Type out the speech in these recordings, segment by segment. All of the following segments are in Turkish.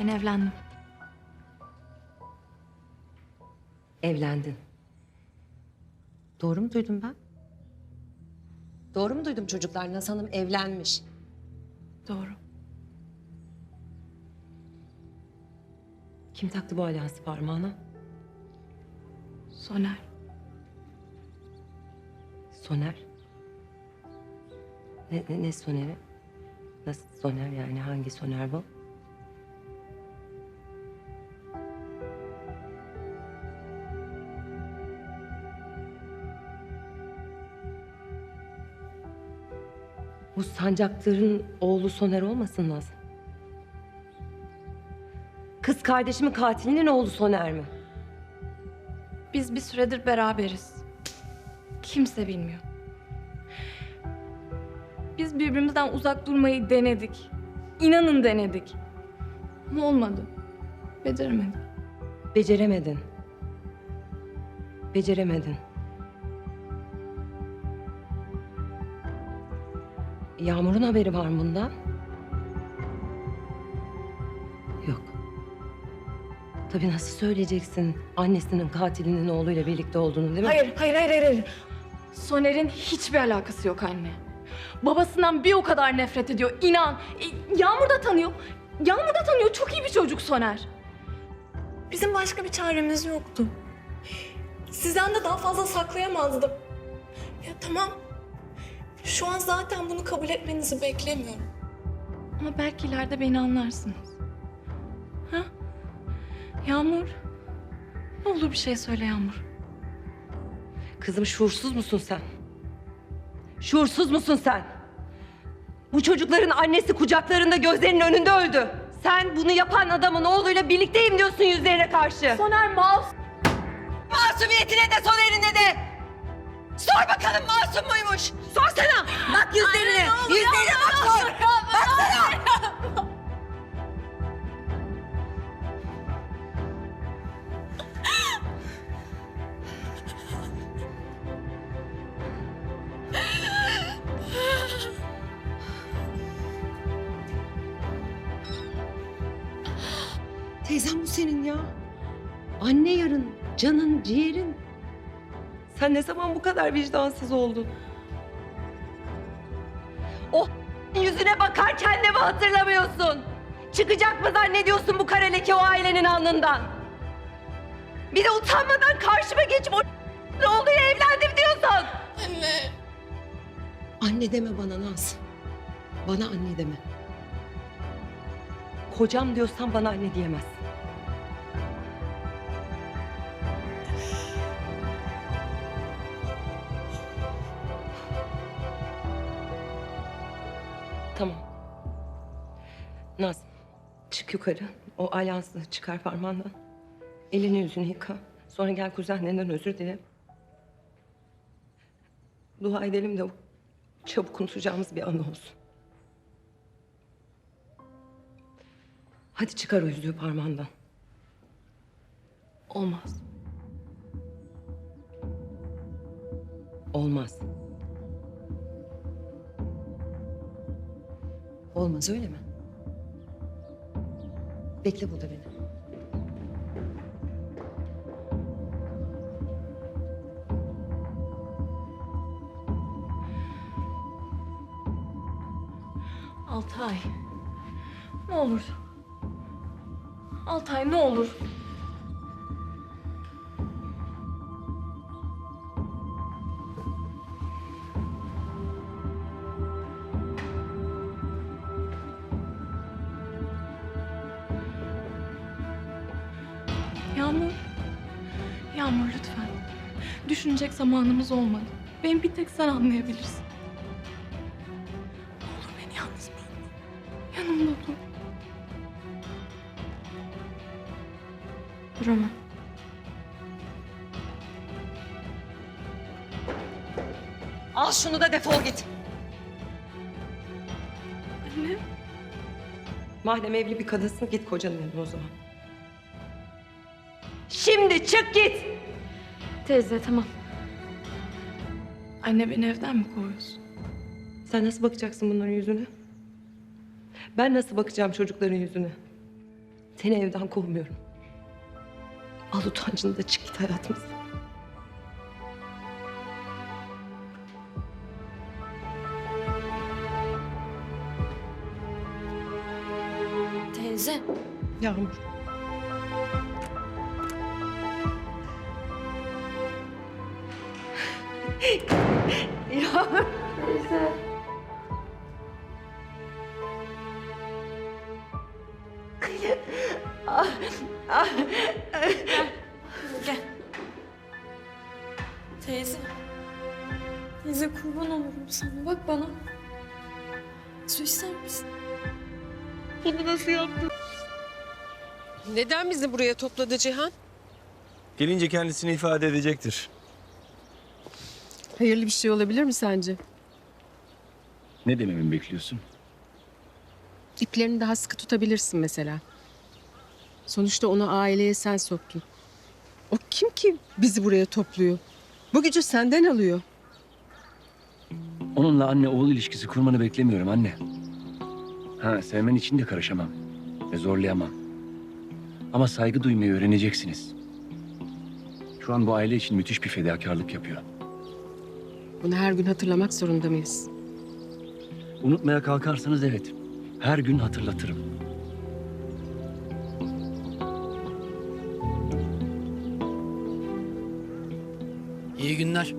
Ben evlendim. Evlendin. Doğru mu duydum ben? Doğru mu duydum çocuklar? Naz Hanım evlenmiş. Doğru. Kim taktı bu alyansı parmağına? Soner. Soner. Ne, ne, ne Soner'i? Nasıl Soner yani? Hangi Soner bu? Bu Sancaktar'ın oğlu Soner olmasın Naz? Kız kardeşimin katilinin oğlu Soner mi? Biz bir süredir beraberiz. Kimse bilmiyor. Biz birbirimizden uzak durmayı denedik. İnanın denedik. Ama olmadı. Beceremedik. Beceremedin. Beceremedin. Yağmur'un haberi var mı bundan? Yok. Tabii nasıl söyleyeceksin annesinin katilinin oğluyla birlikte olduğunu değil mi? Hayır, hayır, hayır, hayır, hayır. Soner'in hiçbir alakası yok anne. Babasından bir o kadar nefret ediyor, inan. E, Yağmur da tanıyor. Yağmur da tanıyor. Çok iyi bir çocuk Soner. Bizim başka bir çaremiz yoktu. Sizden de daha fazla saklayamazdım. Ya tamam. Şu an zaten bunu kabul etmenizi beklemiyorum. Ama belki ileride beni anlarsınız. Ha? Yağmur. Ne olur bir şey söyle Yağmur. Kızım şuursuz musun sen? Şuursuz musun sen? Bu çocukların annesi kucaklarında gözlerinin önünde öldü. Sen bunu yapan adamın oğluyla birlikteyim diyorsun yüzlerine karşı. Soner Maus. Masumiyetine de Soner'ine de. Sor bakalım masum muymuş? Sorsana. Bak yüzlerine. yüzlerine bak sor. Baksana. Teyzem bu senin ya. Anne yarın, canın, ciğerin. Sen ne zaman bu kadar vicdansız oldun? O yüzüne bakarken de mi hatırlamıyorsun? Çıkacak mı zannediyorsun bu kara leke o ailenin alnından? Bir de utanmadan karşıma geçip o oğluyla evlendim diyorsun. Anne. Anne deme bana Naz. Bana anne deme. Kocam diyorsan bana anne diyemezsin. Naz, çık yukarı. O alyansı çıkar parmağından. Elini yüzünü yıka. Sonra gel kuzenlerinden özür dile. Dua edelim de çabuk unutacağımız bir anı olsun. Hadi çıkar o yüzüğü parmağından. Olmaz. Olmaz. Olmaz öyle mi? Bekle burada beni. Altay. Ne olur. Altay ne olur. Düşünecek zamanımız olmadı. Beni bir tek sen anlayabilirsin. Ne olur beni yalnız bırakma. Yanımda dur. Duramam. Al şunu da defol git. Anne. Madem evli bir kadınsın git kocanın yanına o zaman. Şimdi çık git. Teyze tamam. Anne beni evden mi kovuyorsun? Sen nasıl bakacaksın bunların yüzüne? Ben nasıl bakacağım çocukların yüzüne? Seni evden kovmuyorum. Al utancını da çık git hayatımızdan. Teyze. Yağmur. Yağmur. Teyze. Teyze. Teyze kurban olurum sana. Bak bana. Su ister misin? Neden bizi buraya topladı Cihan? Gelince kendisini ifade edecektir. Hayırlı bir şey olabilir mi sence? Ne dememi bekliyorsun? İplerini daha sıkı tutabilirsin mesela. Sonuçta onu aileye sen soktun. O kim ki bizi buraya topluyor? Bu gücü senden alıyor. Onunla anne oğul ilişkisi kurmanı beklemiyorum anne. Ha sevmen için de karışamam. Ve zorlayamam. Ama saygı duymayı öğreneceksiniz. Şu an bu aile için müthiş bir fedakarlık yapıyor. Bunu her gün hatırlamak zorunda mıyız? Unutmaya kalkarsanız evet. Her gün hatırlatırım. İyi günler.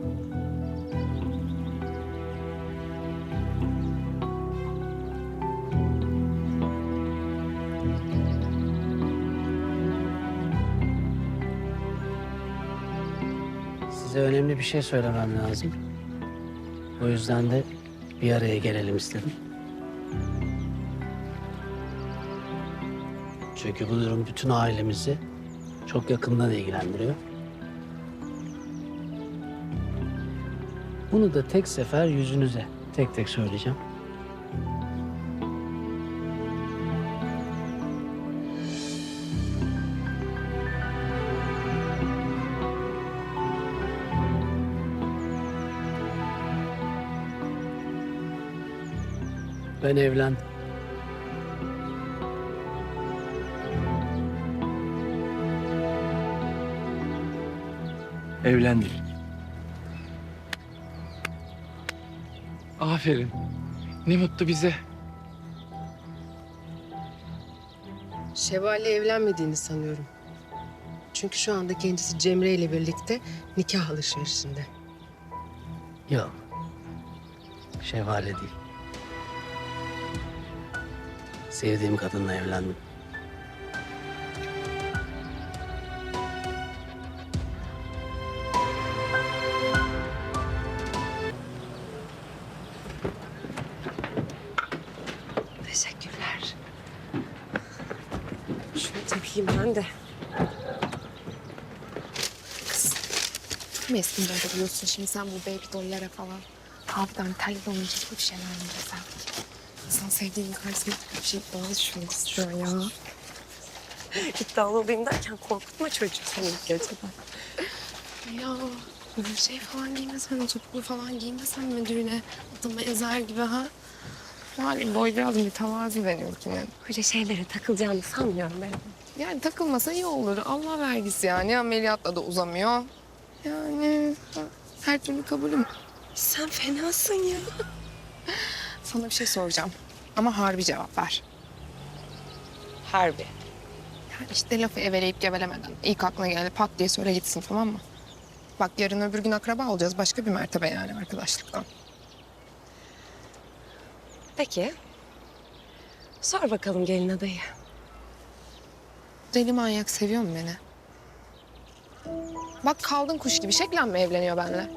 Size önemli bir şey söylemem lazım. O yüzden de bir araya gelelim istedim. Çünkü bu durum bütün ailemizi çok yakından ilgilendiriyor. Bunu da tek sefer yüzünüze tek tek söyleyeceğim. Ben evlendim. Evlendik. Aferin. Ne mutlu bize. Şevval'le evlenmediğini sanıyorum. Çünkü şu anda kendisi Cemre ile birlikte nikah alışverişinde. Yok. Şevale değil. Sevdiğim kadınla evlendim. Teşekkürler. Şunu takayım ben de. Mu eski böyle diyorsun şimdi sen bu baby dolllara falan? Hafiften telli olunca bir şeyler mi? İnsan sevdiğinin karşısına bir şey daha düşünmek istiyor ya. İddialı olayım derken korkutma çocuğu seni ilk geceden. Ya böyle şey falan giymesen, topuklu falan giymesen mi düğüne? Adamı ezer gibi ha? Yani boy biraz mütevazi benimkinin. Öyle şeylere takılacağını sanmıyorum ben. Yani takılmasa iyi olur. Allah vergisi yani. Ameliyatla da uzamıyor. Yani her türlü kabulüm. Sen fenasın ya. Sana bir şey soracağım. Ama harbi cevap ver. Harbi. Ya işte lafı eveleyip gevelemeden ilk aklına geldi pat diye söyle gitsin tamam mı? Bak yarın öbür gün akraba olacağız. Başka bir mertebe yani arkadaşlıktan. Peki. Sor bakalım gelin adayı. Deli manyak seviyor mu beni? Bak kaldın kuş gibi. Şeklen mi evleniyor benimle?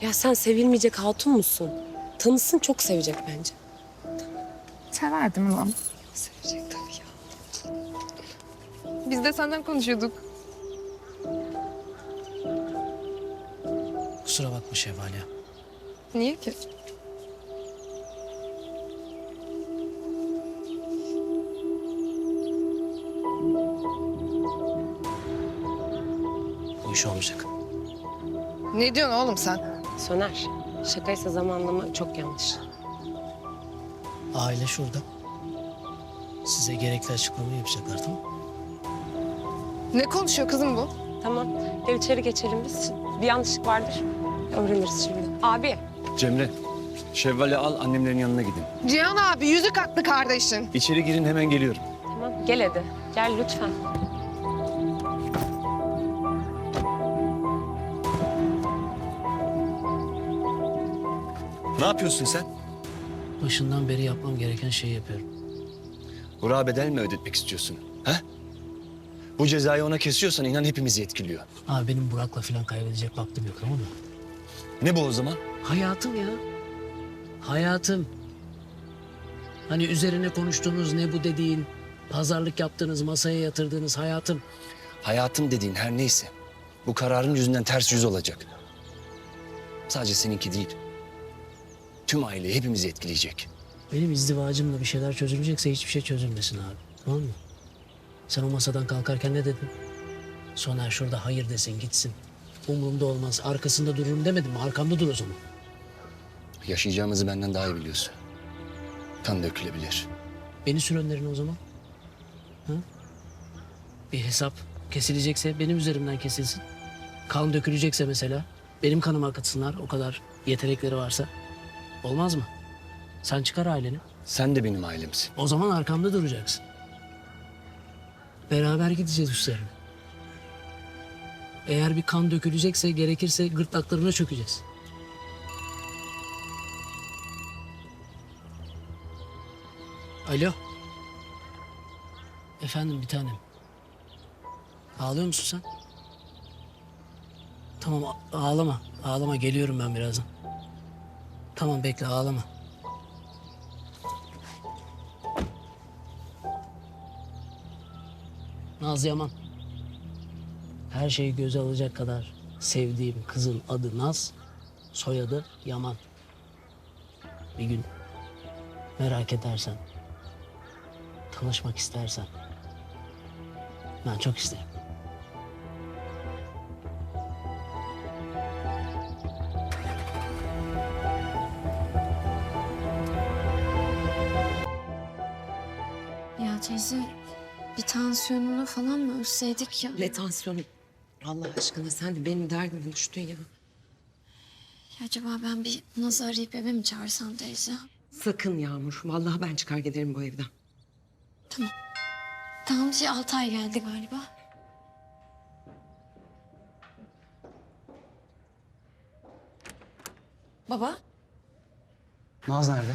Ya sen sevilmeyecek hatun musun? Tanısın çok sevecek bence. Sever değil mi lan? Sevecek tabii ya. Biz de senden konuşuyorduk. Kusura bakma Şevval ya. Niye ki? Bu iş olmayacak. Ne diyorsun oğlum sen? Soner, şakaysa zamanlama çok yanlış. Aile şurada. Size gerekli açıklamayı yapacaklar tamam mı? Ne konuşuyor kızım bu? Tamam. Gel içeri geçelim biz. Bir yanlışlık vardır. Öğreniriz şimdi. Abi. Cemre, Şevval'i al annemlerin yanına gidin. Cihan abi yüzük attı kardeşin. İçeri girin hemen geliyorum. Tamam gel hadi. Gel lütfen. Ne yapıyorsun sen? Başından beri yapmam gereken şeyi yapıyorum. Burak'a bedel mi ödetmek istiyorsun? Ha? Bu cezayı ona kesiyorsan inan hepimizi etkiliyor. Abi benim Burak'la falan kaybedecek vaktim yok tamam mı? Ne bu o zaman? Hayatım ya. Hayatım. Hani üzerine konuştuğunuz ne bu dediğin, pazarlık yaptığınız, masaya yatırdığınız hayatım. Hayatım dediğin her neyse. Bu kararın yüzünden ters yüz olacak. Sadece seninki değil. Tüm aileyi hepimizi etkileyecek. Benim izdivacımla bir şeyler çözülecekse hiçbir şey çözülmesin abi. Tamam mı? Sen o masadan kalkarken ne dedin? Soner şurada hayır desin gitsin. Umurumda olmaz. Arkasında dururum demedim mi? Arkamda dur o zaman. Yaşayacağımızı benden daha iyi biliyorsun. Kan dökülebilir. Beni sür önlerine o zaman. Ha? Bir hesap kesilecekse benim üzerimden kesilsin. Kan dökülecekse mesela benim kanıma akıtsınlar o kadar yetenekleri varsa. Olmaz mı? Sen çıkar aileni. Sen de benim ailemsin. O zaman arkamda duracaksın. Beraber gideceğiz üstlerine. Eğer bir kan dökülecekse gerekirse gırtlaklarına çökeceğiz. Alo. Efendim bir tanem. Ağlıyor musun sen? Tamam ağlama. Ağlama geliyorum ben birazdan. Tamam bekle ağlama. Naz Yaman. Her şeyi göze alacak kadar sevdiğim kızın adı Naz, soyadı Yaman. Bir gün merak edersen, tanışmak istersen ben çok isterim. Ölseydik ya? Ne tansiyonu? Allah aşkına sen de benim derdime düştün ya. Ya Acaba ben bir Naz'ı arayıp eve mi çağırsam teyze? Sakın Yağmur. Vallahi ben çıkar giderim bu evden. Tamam şey Altay geldi galiba. Baba? Naz nerede?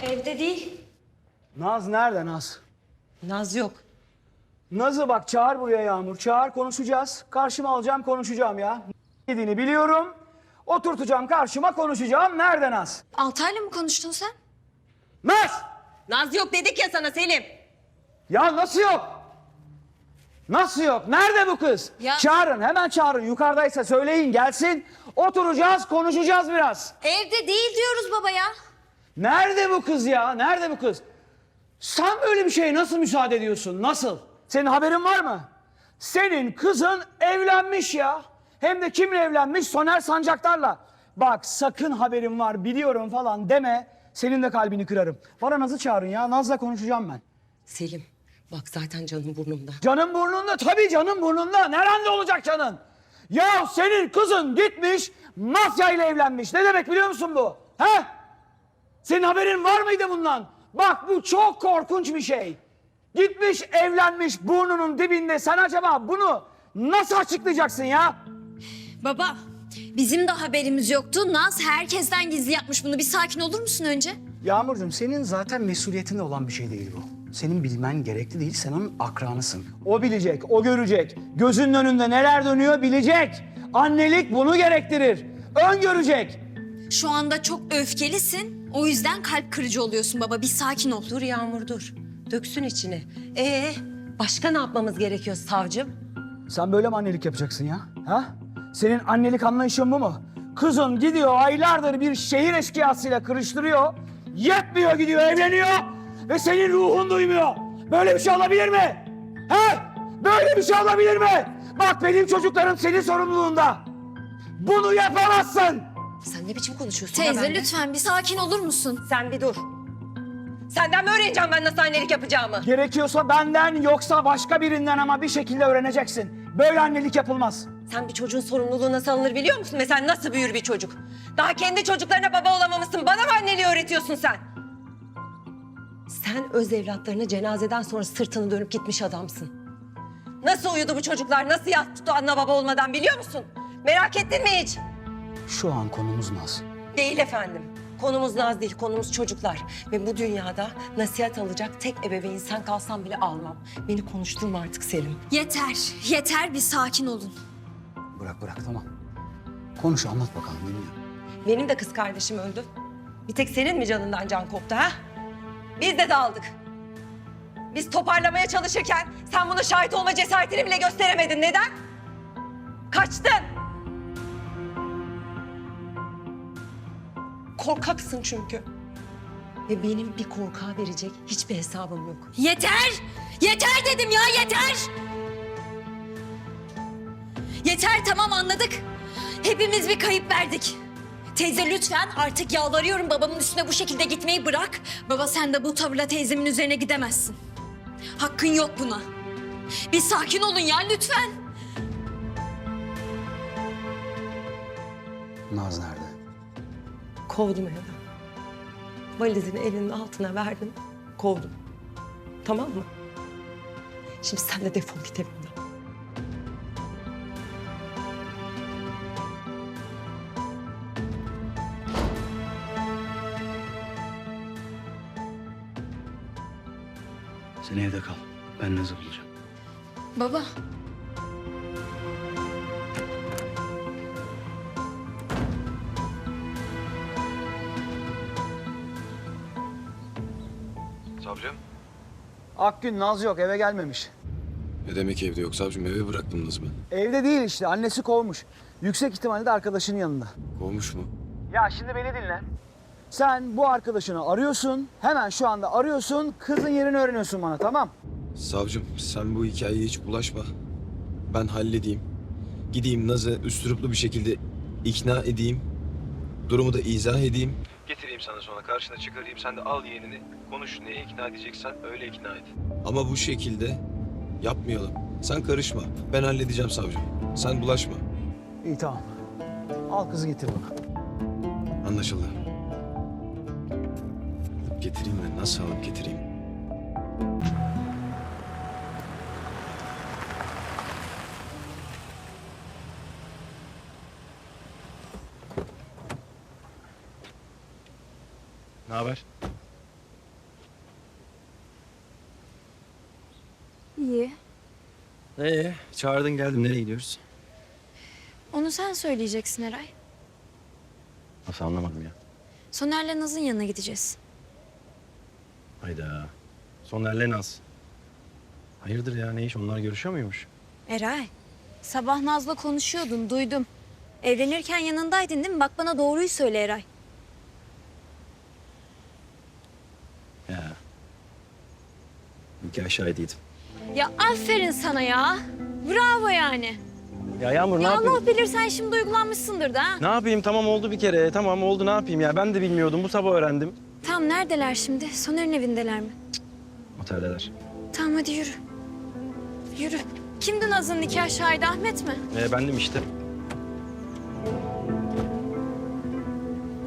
Evde değil. Naz nerede Naz? Naz yok. Naz'ı bak çağır buraya Yağmur. Çağır konuşacağız. Karşıma alacağım konuşacağım ya. Ne dediğini biliyorum. Oturtacağım karşıma konuşacağım. Nerede Naz? Altay'la mı konuştun sen? Naz! Naz yok dedik ya sana Selim. Ya nasıl yok? Nasıl yok? Nerede bu kız? Ya- Çağırın hemen çağırın. Yukarıdaysa söyleyin gelsin. Oturacağız konuşacağız biraz. Evde değil diyoruz baba ya. Nerede bu kız ya? Nerede bu kız? Sen böyle bir şeye nasıl müsaade ediyorsun? Nasıl? Senin haberin var mı? Senin kızın evlenmiş ya. Hem de kimle evlenmiş? Soner Sancaktar'la. Bak sakın haberim var biliyorum falan deme. Senin de kalbini kırarım. Bana Naz'ı çağırın ya. Naz'la konuşacağım ben. Selim bak zaten canım burnumda. Canın burnunda tabii canın burnunda. Nerede olacak canın? Ya senin kızın gitmiş mafya ile evlenmiş. Ne demek biliyor musun bu? He? Senin haberin var mıydı bundan? Bak bu çok korkunç bir şey. Gitmiş evlenmiş burnunun dibinde. Sen acaba bunu nasıl açıklayacaksın ya? Baba bizim de haberimiz yoktu. Naz herkesten gizli yapmış bunu. Bir sakin olur musun önce? Yağmurcuğum senin zaten mesuliyetinde olan bir şey değil bu. Senin bilmen gerekli değil, sen onun akranısın. O bilecek, o görecek. Gözünün önünde neler dönüyor bilecek. Annelik bunu gerektirir. Öngörecek. Şu anda çok öfkelisin. O yüzden kalp kırıcı oluyorsun baba. Bir sakin ol. Dur Yağmur dur. Döksün içine. Ee başka ne yapmamız gerekiyor savcım? Sen böyle mi annelik yapacaksın ya? Ha? Senin annelik anlayışın bu mu? Kızın gidiyor aylardır bir şehir eşkıyasıyla kırıştırıyor. Yetmiyor gidiyor evleniyor. Ve senin ruhun duymuyor. Böyle bir şey olabilir mi? He? Böyle bir şey olabilir mi? Bak benim çocuklarım senin sorumluluğunda. Bunu yapamazsın. Sen ne biçim konuşuyorsun Teyze benimle? lütfen bir sakin olur musun? Sen bir dur. Senden mi öğreneceğim ben nasıl annelik yapacağımı? Gerekiyorsa benden yoksa başka birinden ama bir şekilde öğreneceksin. Böyle annelik yapılmaz. Sen bir çocuğun sorumluluğu nasıl alınır biliyor musun? Mesela nasıl büyür bir çocuk? Daha kendi çocuklarına baba olamamışsın. Bana mı anneliği öğretiyorsun sen? Sen öz evlatlarına cenazeden sonra sırtını dönüp gitmiş adamsın. Nasıl uyudu bu çocuklar? Nasıl yat tuttu anne baba olmadan biliyor musun? Merak ettin mi hiç? Şu an konumuz Naz. Değil efendim. Konumuz Naz değil, konumuz çocuklar. Ve bu dünyada nasihat alacak tek ebeveyn sen kalsan bile almam. Beni konuşturma artık Selim. Yeter, yeter bir sakin olun. Bırak bırak tamam. Konuş anlat bakalım dinliyorum. Benim de kız kardeşim öldü. Bir tek senin mi canından can koptu ha? Biz de daldık. Biz toparlamaya çalışırken sen buna şahit olma cesaretini bile gösteremedin. Neden? Kaçtın. Korkaksın çünkü. Ve benim bir korkağa verecek hiçbir hesabım yok. Yeter! Yeter dedim ya yeter! Yeter tamam anladık. Hepimiz bir kayıp verdik. Teyze lütfen artık yalvarıyorum babamın üstüne bu şekilde gitmeyi bırak. Baba sen de bu tavırla teyzemin üzerine gidemezsin. Hakkın yok buna. Bir sakin olun ya lütfen. Naz nerede? Kovdum evden. Valizini elinin altına verdim. Kovdum. Tamam mı? Şimdi sen de defol git evimden. Sen evde kal. Ben Naz'ı bulacağım. Baba. Akgün Naz yok eve gelmemiş. Ne demek evde yok savcım? Eve bıraktım nasıl ben? Evde değil işte annesi kovmuş. Yüksek ihtimalle de arkadaşının yanında. Kovmuş mu? Ya şimdi beni dinle. Sen bu arkadaşını arıyorsun. Hemen şu anda arıyorsun. Kızın yerini öğreniyorsun bana tamam? Savcım sen bu hikayeye hiç bulaşma. Ben halledeyim. Gideyim Naz'ı üstüruplu bir şekilde ikna edeyim. Durumu da izah edeyim. Getireyim sana sonra karşına çıkarayım. Sen de al yeğenini. Konuş neye ikna edeceksen öyle ikna et. Ama bu şekilde yapmayalım. Sen karışma. Ben halledeceğim savcım. Sen bulaşma. İyi tamam. Al kızı getir bana. Anlaşıldı. Alıp getireyim de nasıl alıp getireyim? Ee, çağırdın geldim. Nereye gidiyoruz? Onu sen söyleyeceksin Eray. Nasıl anlamadım ya. Soner'le Naz'ın yanına gideceğiz. Hayda. Soner'le Naz. Hayırdır ya ne iş? Onlar görüşüyor muymuş? Eray, sabah Naz'la konuşuyordun, duydum. Evlenirken yanındaydın değil mi? Bak bana doğruyu söyle Eray. Ya. Nikah şahidiydim. Ya aferin sana ya. Bravo yani. Ya Yağmur ne Ya yapayım? Allah bilir sen şimdi uygulanmışsındır da. Ne yapayım? Tamam oldu bir kere. Tamam oldu ne yapayım ya? Ben de bilmiyordum. Bu sabah öğrendim. Tamam neredeler şimdi? Soner'in evindeler mi? Oteldeler. Tamam hadi yürü. Yürü. Kimdi Naz'ın nikah şahidi Ahmet mi? Ee, bendim işte.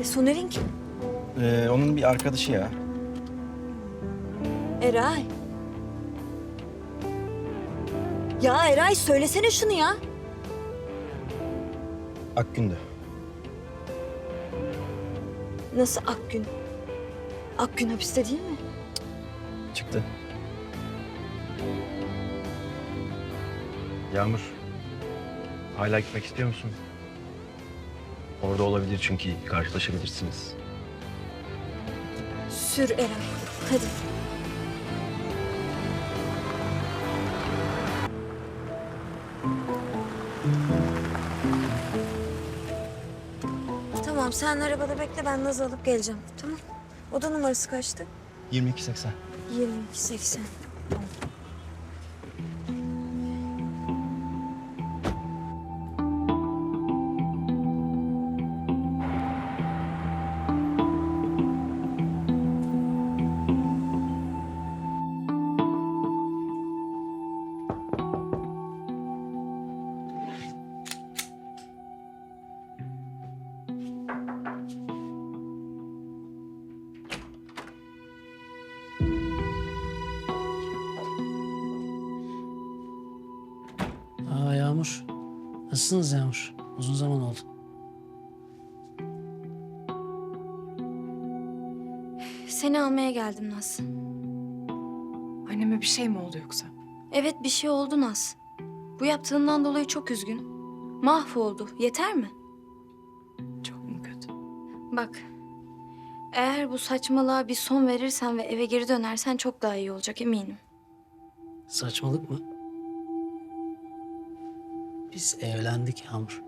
E Soner'in kim? Ee, onun bir arkadaşı ya. Eray. Ya Eray söylesene şunu ya. Akgün'dü. Nasıl Akgün? Akgün hapiste değil mi? Çıktı. Yağmur. Hala gitmek istiyor musun? Orada olabilir çünkü karşılaşabilirsiniz. Sür Eray. Hadi. Tamam sen arabada bekle ben Naz'ı alıp geleceğim. Tamam. Oda numarası kaçtı? 22.80. 2280. Nasılsınız Seni almaya geldim Naz. Anneme bir şey mi oldu yoksa? Evet bir şey oldu Naz. Bu yaptığından dolayı çok üzgün. Mahvoldu. Yeter mi? Çok mu kötü? Bak. Eğer bu saçmalığa bir son verirsen ve eve geri dönersen çok daha iyi olacak eminim. Saçmalık mı? Biz evlendik Yağmur.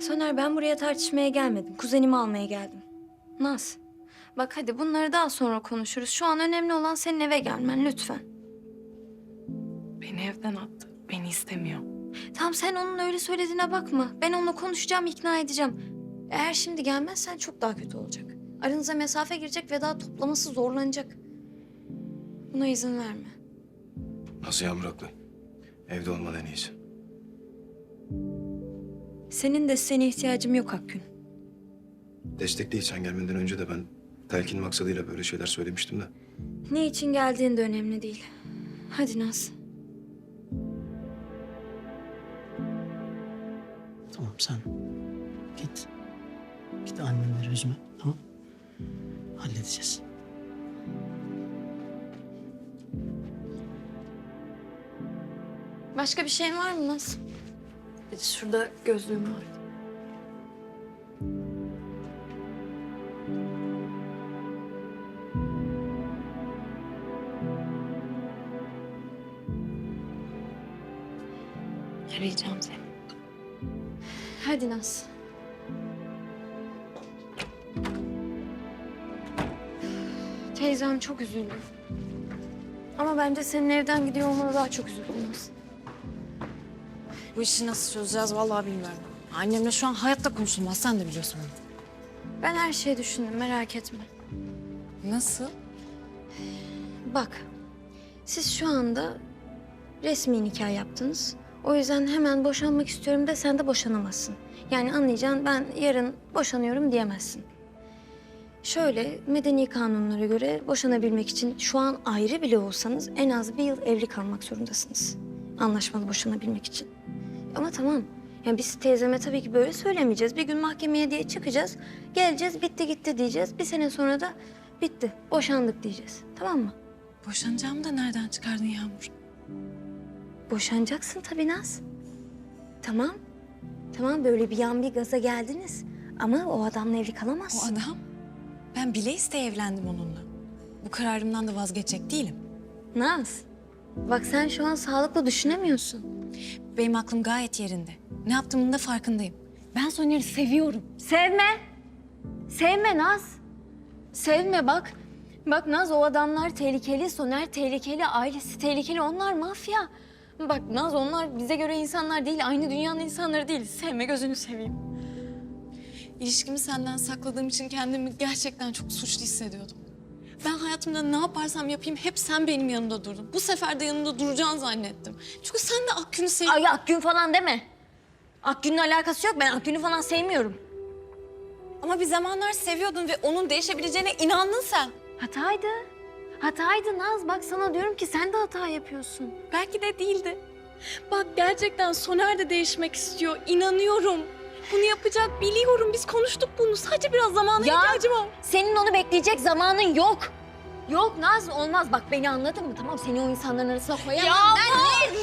Soner ben buraya tartışmaya gelmedim. Kuzenimi almaya geldim. Naz. Bak hadi bunları daha sonra konuşuruz. Şu an önemli olan senin eve gelmen lütfen. Beni evden attı. Beni istemiyor. Tamam sen onun öyle söylediğine bakma. Ben onunla konuşacağım, ikna edeceğim. Eğer şimdi gelmezsen çok daha kötü olacak. Aranıza mesafe girecek ve daha toplaması zorlanacak. Buna izin verme. Nasıl Yağmur haklı? Evde olmadan en iyisi. Senin de seni ihtiyacım yok Akgün. Destek değil sen gelmeden önce de ben telkin maksadıyla böyle şeyler söylemiştim de. Ne için geldiğin de önemli değil. Hadi Naz. Tamam sen git. Git annenleri üzme tamam Halledeceğiz. Başka bir şeyin var mı Naz? Şurada gözlüğüm var. Arayacağım seni. Hadi Naz. Teyzem çok üzüldü. Ama bence senin evden gidiyor olmana daha çok üzüldü Naz. Bu işi nasıl çözeceğiz vallahi bilmiyorum. Annemle şu an hayatta konuşulmaz. Sen de biliyorsun onu. Ben her şeyi düşündüm merak etme. Nasıl? Bak, siz şu anda resmi nikah yaptınız. O yüzden hemen boşanmak istiyorum de sen de boşanamazsın. Yani anlayacaksın ben yarın boşanıyorum diyemezsin. Şöyle medeni kanunlara göre boşanabilmek için şu an ayrı bile olsanız en az bir yıl evli kalmak zorundasınız. Anlaşmalı boşanabilmek için. Ama tamam. Yani biz teyzeme tabii ki böyle söylemeyeceğiz. Bir gün mahkemeye diye çıkacağız. Geleceğiz bitti gitti diyeceğiz. Bir sene sonra da bitti boşandık diyeceğiz. Tamam mı? Boşanacağımı da nereden çıkardın Yağmur? Boşanacaksın tabii Naz. Tamam. Tamam böyle bir yan bir gaza geldiniz. Ama o adamla evli O kalamazsın. adam. Ben bile isteye evlendim onunla. Bu kararımdan da vazgeçecek değilim. Naz. Bak sen şu an sağlıklı düşünemiyorsun. Benim aklım gayet yerinde. Ne yaptığımın da farkındayım. Ben Soner'i seviyorum. Sevme. Sevme Naz. Sevme bak. Bak Naz o adamlar tehlikeli, Soner tehlikeli, ailesi tehlikeli. Onlar mafya. Bak Naz onlar bize göre insanlar değil, aynı dünyanın insanları değil. Sevme gözünü seveyim. İlişkimi senden sakladığım için kendimi gerçekten çok suçlu hissediyordum. Ben hayatımda ne yaparsam yapayım hep sen benim yanımda durdun. Bu sefer de yanımda duracağını zannettim. Çünkü sen de Akgün'ü sev... Ay Akgün falan deme. Akgün'le alakası yok. Ben Akgün'ü falan sevmiyorum. Ama bir zamanlar seviyordun ve onun değişebileceğine inandın sen. Hataydı. Hataydı Naz. Bak sana diyorum ki sen de hata yapıyorsun. Belki de değildi. Bak gerçekten Soner de değişmek istiyor. İnanıyorum. Bunu yapacak biliyorum. Biz konuştuk bunu. Sadece biraz zamana Ya! ihtiyacım var. Senin onu bekleyecek zamanın yok. Yok Naz olmaz. Bak beni anladın mı? Tamam seni o insanların arasına koyamam. ben ne?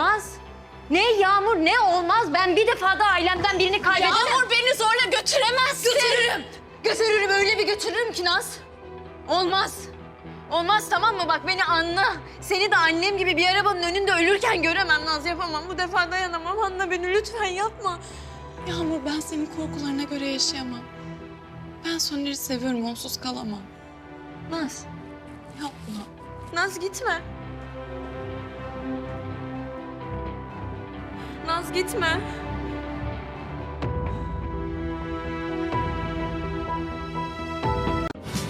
Naz. Ne Yağmur ne olmaz. Ben bir defada ailemden birini kaybedemem. Yağmur beni zorla götüremezsin. Götürürüm. Götürürüm öyle bir götürürüm ki Naz. Olmaz. Olmaz tamam mı? Bak beni anla. Seni de annem gibi bir arabanın önünde ölürken göremem Naz. Yapamam. Bu defa dayanamam. Anla beni lütfen yapma. Yağmur ben senin korkularına göre yaşayamam. Ben Soner'i seviyorum. Onsuz kalamam. Naz. Yapma. Naz gitme. Naz gitme.